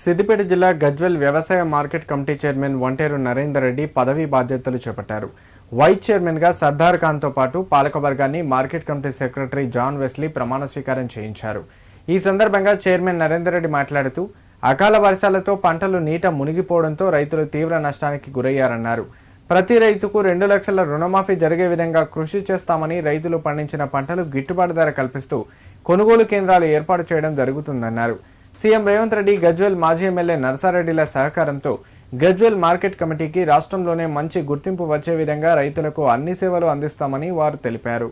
సిద్దిపేట జిల్లా గజ్వెల్ వ్యవసాయ market committee chairman Vanteru Narender Reddy పదవీ బాధ్యతలు చేపట్టారు. వైస్ చైర్మన్గా సర్దార్ ఖాన్తో పాటు పాలకవర్గాన్ని market committee secretary John Wesley ప్రమాణ స్వీకారం చేయించారు. ఈ సందర్భంగా చైర్మన్ నరేందర్ రెడ్డి మాట్లాడుతూ అకాల వర్షాలతో పంటలు నీట మునిగిపోవడంతో రైతులు తీవ్ర నష్టానికి గురయ్యారన్నారు. ప్రతి రైతుకు రెండు లక్షల రుణమాఫీ జరిగే విధంగా కృషి చేస్తామని రైతులు పండించిన పంటలు గిట్టుబాటు ధర కల్పిస్తూ కొనుగోలు కేంద్రాలు ఏర్పాటు చేయడం జరుగుతుందన్నారు. సీఎం రేవంత్ రెడ్డి గజ్వెల్ మాజీ ఎమ్మెల్యే నర్సారెడ్డిల సహకారంతో గజ్వెల్ మార్కెట్ కమిటీకి రాష్ట్రంలోనే మంచి గుర్తింపు వచ్చే విధంగా రైతులకు అన్ని సేవలు అందిస్తామని వారు తెలిపారు.